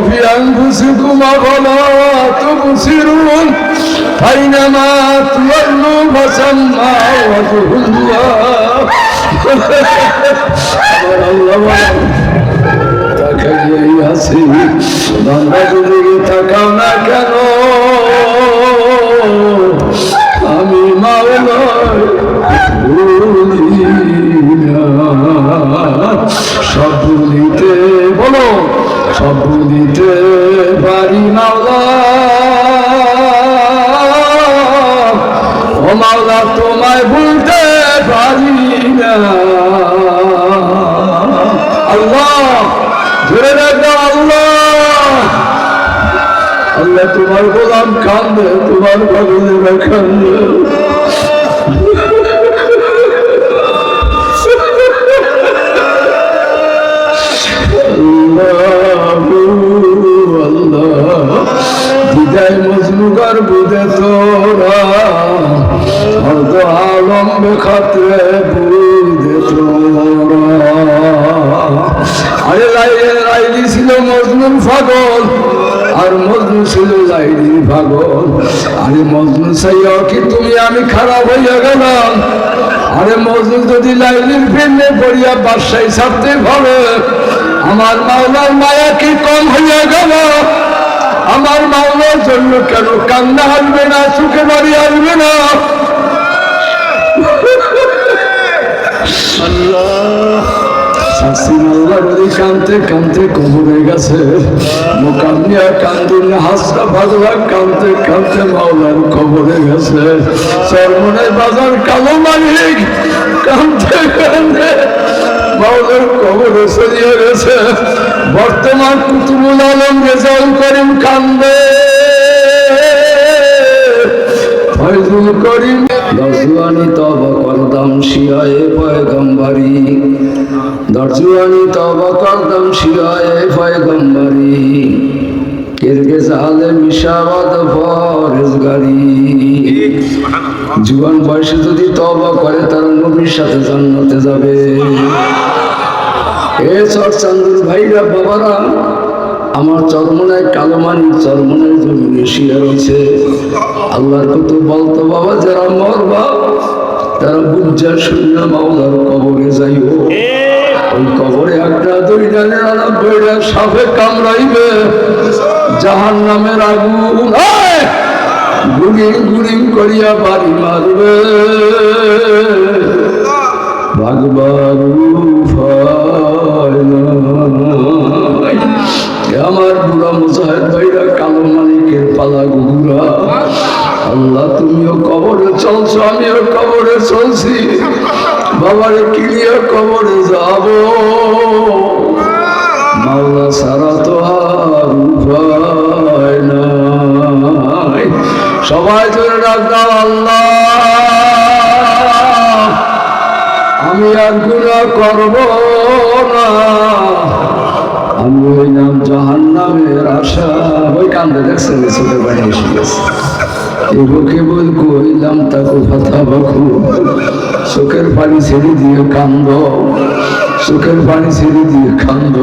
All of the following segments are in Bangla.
وفي أنفسكم أفلا تبصرون أينما تولوا فسمى وجه الله আল্লাহ তাকাইয়াই আছি বান্দাদের দিকে তাকাও না কেন আমি মাওলায় ভুলি না। সব ভুলিতে বলো সব ভুলিতে পারি মাওলা ও মাওলা, তোমায় ভুলতে পারি না। আল্লাহ, ধরে রাখো আল্লাহ। আল্লাহ, তোমার গোলাম কান্দে, তোমার পাগলেরা কান্দে। মজনু ছিল লাইলির পাগল আরে মজনু সাইয়া, কি তুমি আমি খারাপ হইয়া গেলাম? আরে মজনু যদি লাইলির প্রেমে পড়িয়া বাসায় ছাড়তে ভাবে আমার মাওলার মায়া কি কম হইয়া গেল? আমার মাওলার জন্য কেন কান্না আসবে না, সুখে বাড়ি আসবে না? কানতে কানতে কবরে গেছে। মোকামিয়া কান্দিন, হাসরা ভাগলা কানতে কানতে মাওলার কবরে গেছে। চরমনে বাজার কালো মালিক কানতে কানতে মাওলার কবরে সরিয়ে গেছে। বর্তমান কুতুবুল আলম রেজাউল করিম কান্দে। ফয়জুল করিম দর্জুয়ানি তব করদম শিয়ায় পয়গম্বরি। দর্জুয়ানি তব করদম শিয়ায় পয়গম্বরি। কেরকে জালে মিশাবাদ ফরেজগারি। জুয়ান বয়সে যদি তবা করে, তার নবীর সাথে জান্নাতে যাবে। এ সর চান্দুর ভাইরা বাবারা আমার চরমনায় কালোমানির চরমনের জমিনে শুয়ে রয়েছে। আল্লাহর কত বলতো, বাবা, যারা মরবা, তারা বুঝা শূন্য মাওলার কবরে যাইও। ওই কবরে একটা দুই ডালের আলাপ বইরা সাপে কামড়াইবে। জাহান নামের আগুন! গুড়িং গুড়িং করিয়া বাড়ি মারবে। ভাগবার মুজাহিদ ভাইরা কালো মালিকের পালা গুড়া আল্লাহ, তুমিও কবরে চলছো, আমিও কবরে চলছি। বাবারে কিলিয়া কবরে যাব। মাওলা সারা তো আর উপায় নাই। সবাই ধরে রাখলাম আল্লাহ। আমি আর গুণা করব এসে গেছে। কইলাম বাকু। চোখের পানি ছেড়ে দিয়ে কান্দ। চোখের পানি ছেড়ে দিয়ে কান্দ।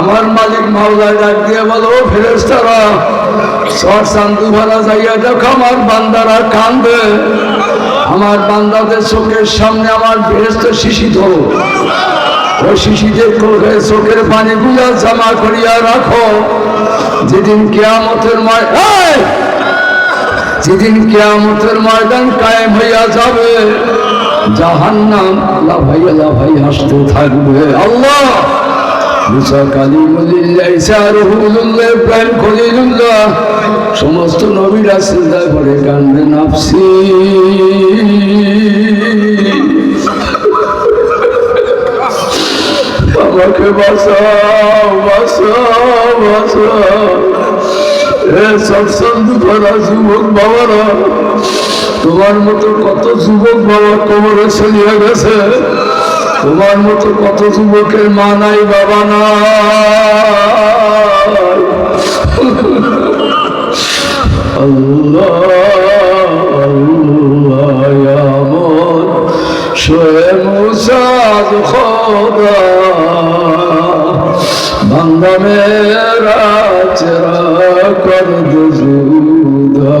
আমার মালিক মাওলা ডাক দিয়ে বলো ফেরেস্তারা সর শান্তু ভাড়া যাইয়া দেখো, আমার বান্দারা কান্দে। আমার বান্দাদের চোখের সামনে আমার বেহেস্ত শিশি ধরো শিশিদের কোলে চোখের পানি গুলা জমা করিয়া রাখো। যেদিন কেয়ামতের ময় যেদিন কেয়ামতের ময়দান কায়েম হইয়া যাবে, জাহান্নাম লাভাইয়া লাভাই হাসতে থাকবে। আল্লাহ! মুসা কালিমুল্লাহ ইব্রাহিম খলিলুল্লাহ সমস্ত নবীরা সিজদা করে কান্দে নাফসি। যুবক বাবারা, তোমার মতো কত যুবক বাবা চলিয়া গেছে? তোমার মতো কত যুবকের মা নাই, বাবা নাই? আল্লাহ শোয়ে সাজ খোদা। বান্দা মেরা চেরা কর দুজুদা।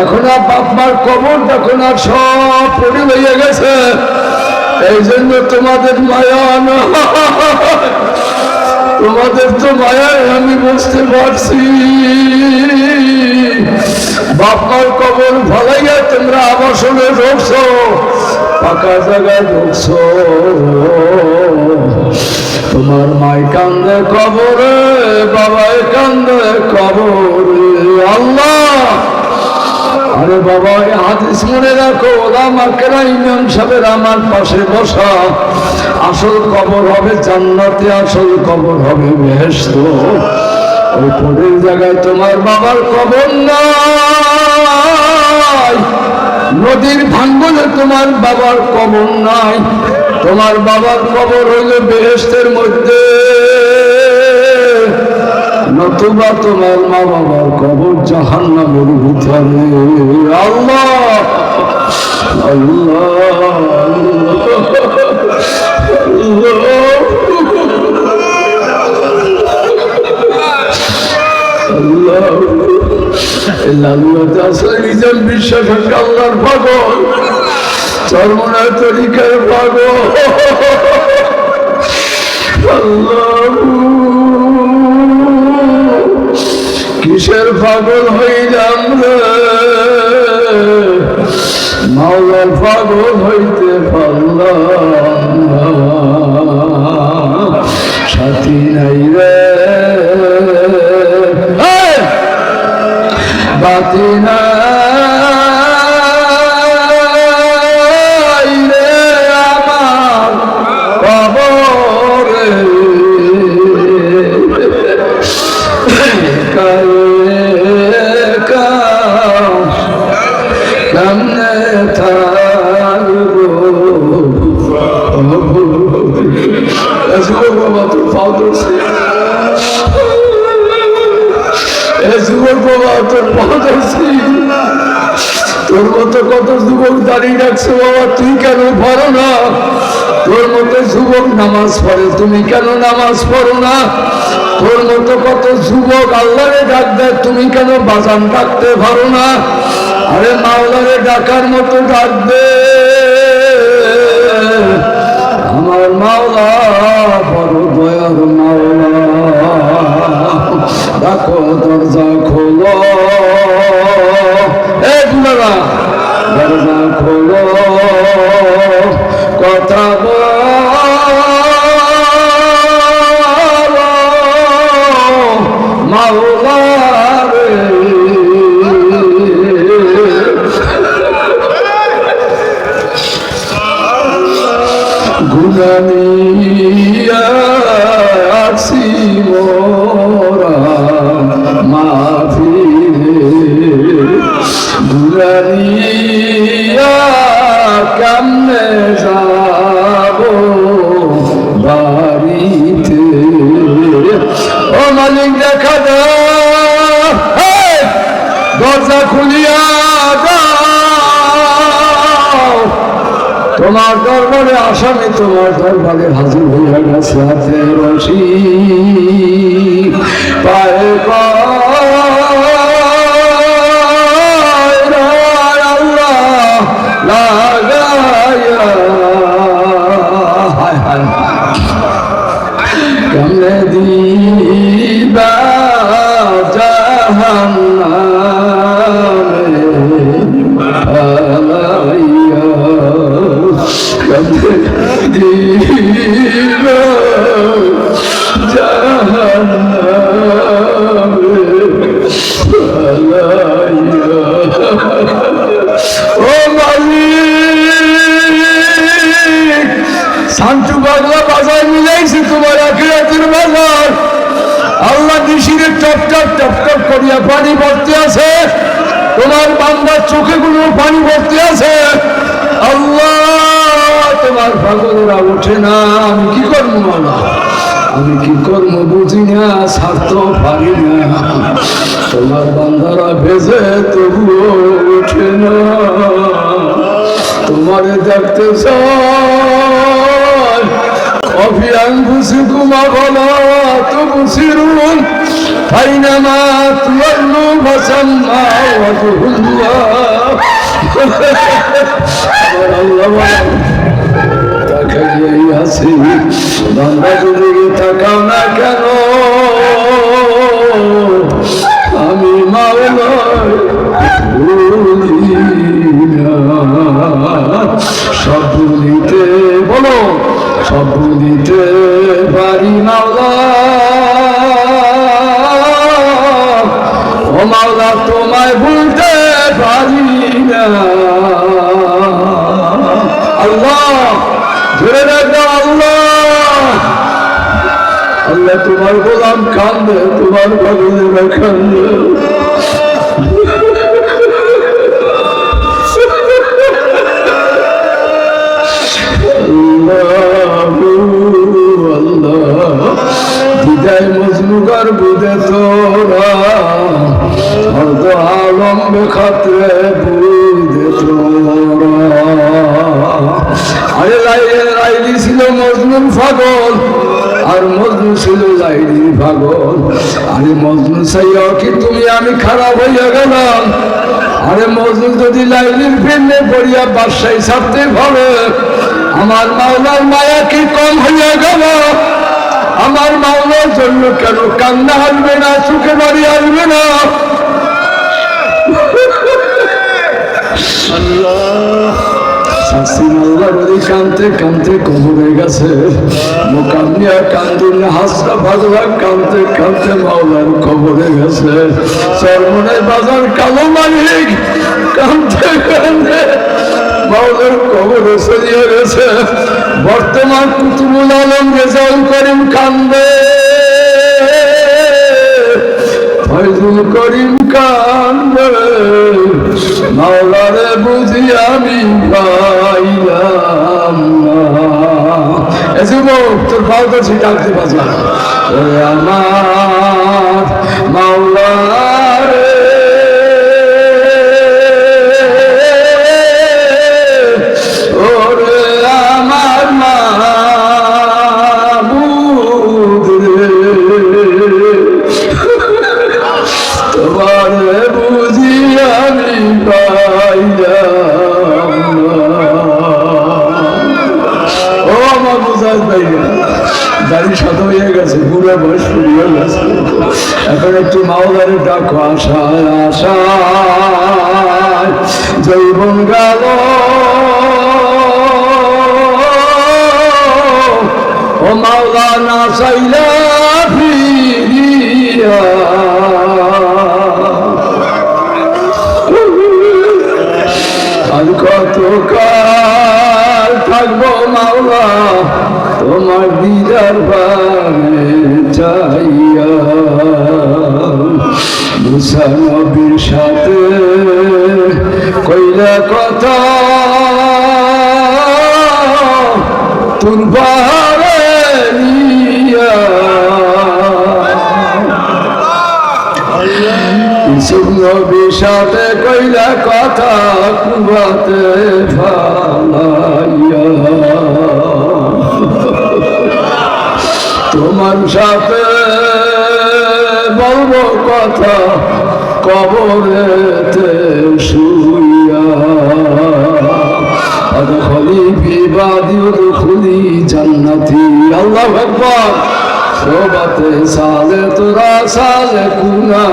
এখন আর বাপ মার কবর তখন আর সব পড়ে হয়ে গেছে এই জন্য তোমাদের মায়া না। তোমাদের তো মায়ায় আমি বুঝতে পারছি। বাপার কবর ভালাইয়া তোমরা আবাসনে ঢুকছো পাকা জায়গায় ঢুকছো। তোমার মায় কান্দে কবরে, বাবাই কান্দে কবরে। আল্লাহ! আরে বাবা, এই হাদিস মনে রাখো, ওলামা কেরা ইমাম সাহেবের আমার পাশে বসা। আসল কবর হবে জান্নাতে, আসল কবর হবে বেহেশত। ওই পরের জায়গায় তোমার বাবার কবর নাই। নদীর ভাঙ্গলে তোমার বাবার কবর নাই। তোমার বাবার কবর হইল বেহেস্তের মধ্যে। নতুবা তোমার মা বাবার কবর জাহান নামের ভিতরে। আল্লাহ! নিজের বিশ্বাস পাগল। চরমনার তরিকার পাগল। কিসের পাগল হইলাম রে। মাওলার পাগল হইতে পারলাম না। সাথী নাই রে। বাতি নাই রে আমার নামাজ পড়ে, তুমি কেন নামাজ পড়ো না? তোর মতো কত যুবক আল্লাহরে ডাক দেয়, তুমি কেন বাজান ডাকতে পারো না? আরে মাওলারে ডাকার মতো ডাক দাও তোমার দরবারে হাজির হইয়া গেছে হাতে রশি। পায়ে কেমনে দিবা তোমার বান্দার চোখে গুলো পানি ভর্তি আছে। আল্লাহ, তোমার পাগলেরা ওঠে না, আমি কি করব মালা? আমি কি করব বুঝি না ছাড়তে পারি না। তোমার বান্দারা ভেজে তবুও ওঠে না। তোমারে দেখতে চাই। অফি আনফুসিকুম আফালা তুবসিরুন ফাইনামা তুওয়াল্লু ফাসাম্মা ওয়াজহুল্লাহ। আমার আল্লাহ তাকাইয়াই আছি বান্দা যদি তাকাও। তোমায় ভুলতে পারি না। আল্লাহ, ধরে রাখো আল্লাহ। আল্লাহ, তোমার গোলাম কান্দে তোমার ভগবানের কান্দে আরে মজনু সাইয়া, কি তুমি আমি খারাপ হইয়া গেলাম? আরে মজনু যদি লাইলির ফিরলে পড়িয়া বাদশাহী ছাড়তে ভাবে আমার মাওলার মায়া কি কম হইয়া গেল? আমার মাওলার জন্য কেন কান্না আসবে না, সুখে বাড়ি আসবে না? শাসি মাওলা নদী কানতে কানতে কবরে গেছে। মোকামিয়া কান্দুন হাসরা ভাগলা কানতে কানতে মাওলার কবরে গেছে। সরমনে বাজার কালো মালিক কানতে কানতে মাওলার কবরে সরিয়ে গেছে। বর্তমান কুতুবুল আলম রেজাউল করিম কান্দে। ফয়জুল করিম কান্দে। মাওলারে বুঝি আমি পাইলাম না। এ যুবক তোর পাও তো ছিটাতে বাজা আমার মাওলারে একটু মাওলারে ডাকো আশায় আশায়। জৈবন গেল। ও মাওলা, না চাইলা আর কত কাল থাকব মাওলা, তোমার দিদার বানে ঈসা নবীর সাথে কইলা কথা তুলবারে ইসুফ নবীর সাথে কইলা কথা কুবাতে ফালাইয়া। তোমার সাথে বলব কথা কবরেতে শুইয়া অদখলি বিবাদী খুলি জান্নাতি। আল্লাহ আকবার। সোবাতে সালে তোরা, সালে কুনা।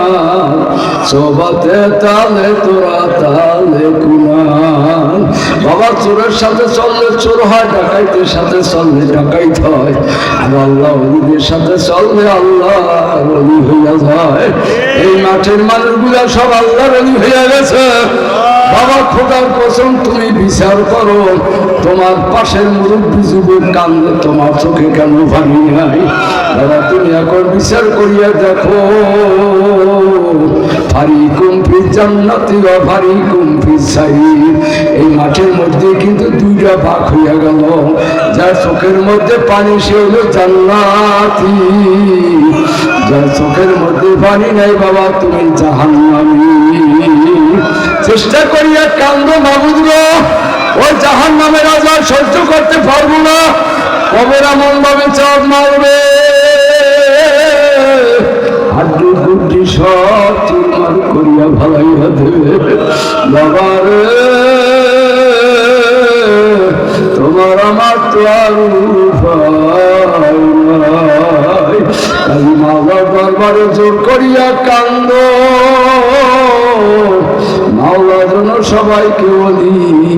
সোবাতে তালে তোরা, তালে কুনা। বাবা চোরের সাথে চললে চোর হয়, ডাকাইতের সাথে চললে ডাকাইত হয়। আর আল্লাহ অলিদের সাথে চললে আল্লাহ অলি হইয়া যায়। এই মাঠের মানুষগুলা সব আল্লাহর অলি হইয়া গেছে। বাবা, খোদার কসম, তুমি বিচার করো। তোমার পাশের মুরব্বী যুবক কান্দে তোমার চোখে কেন ভাঙি নাই? বাবা, তুমি এখন বিচার করিয়া দেখো। ফারি কুমফি জান্নাতি বা ফারি কুমফি সাই এই মাঠের মধ্যে কিন্তু দুইটা ভাগ হইয়া গেল। যার চোখের মধ্যে পানি, সে হলো জান্নাতি। যার চোখের মধ্যে পানি নাই, বাবা, তুমি জাহান্নামী। চেষ্টা করিয়া কান্দ মাবুদ ওই জাহান নামের আজাদ সহ্য করতে পারব না। কবের এমন ভাবে চাঁদ মারবে। সব করিয়া ভালাইয়া দেবে। বাবার তোমার আমার তো আর। তাই মাওলার জোর করিয়া কান্দ। মাওলা যেন সবাইকে অলি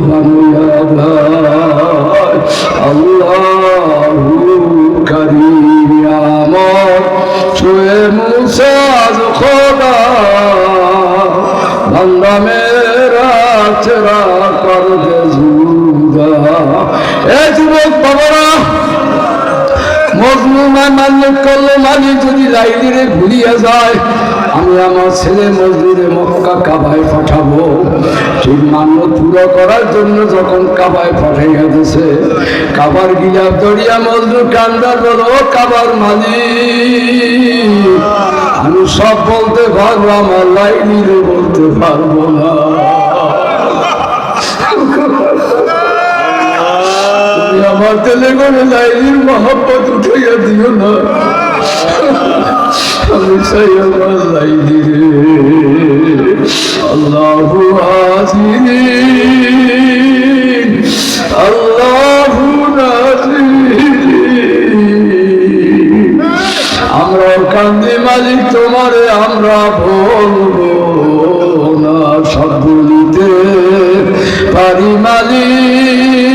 বানাইয়া দেয়। আল্লাহু কারিম আমার। মুসাজ খোদা। বান্দা মেরা চেরা কর এ যুবক বাবারা মাল্লিক করলে মালিক যদি লাইলিরে ভুলিয়ে যায় আমি আমার ছেলে মজদুরে মক্কা কাবায় পাঠাবো। ঠিক মান্য পুরো করার জন্য যখন কাবায় পাঠাইয়া দিছে, কাবার গিলাপ দরিয়া মজদুর কান্দার বলো কাবার মালিক, আমি সব বলতে পারব, আমার লাইলিরে বলতে পারব না। আমার তেলে করে লাইলির মহব্বত উঠাইয়া দিও না। চাই আমার কান্দি মালিক তোমারে আমরা বলব না সব পারি মালিক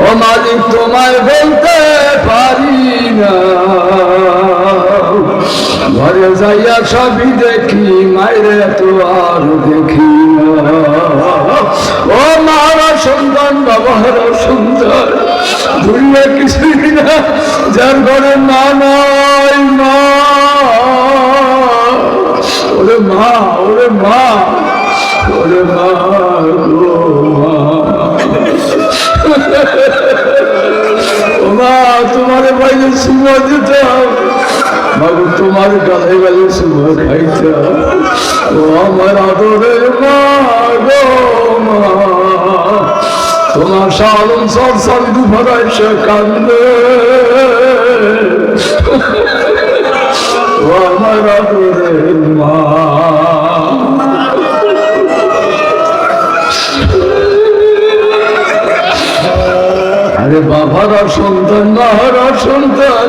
ও মালিক তোমায় বলতে পারি না ঘরে যাইয়া সবই দেখি মায়েরে তো আর দেখি ও মারা সুন্দর বাবার সুন্দর। দুনিয়া কিছুই না, যার ঘরে মা নাই, মা। ওরে মা ওরে মা ওরে মা ও মা, তোমার বাইরে সুমা দিতাম বাবু তোমার গালে গালে সুমা খাইতাম ও আমার আদরের মা তোমার সালন সব সব দুপুরায় সে কান্দে। ও আমার আদরের মা। আরে বাবারা সন্তান মাহারা সন্তান।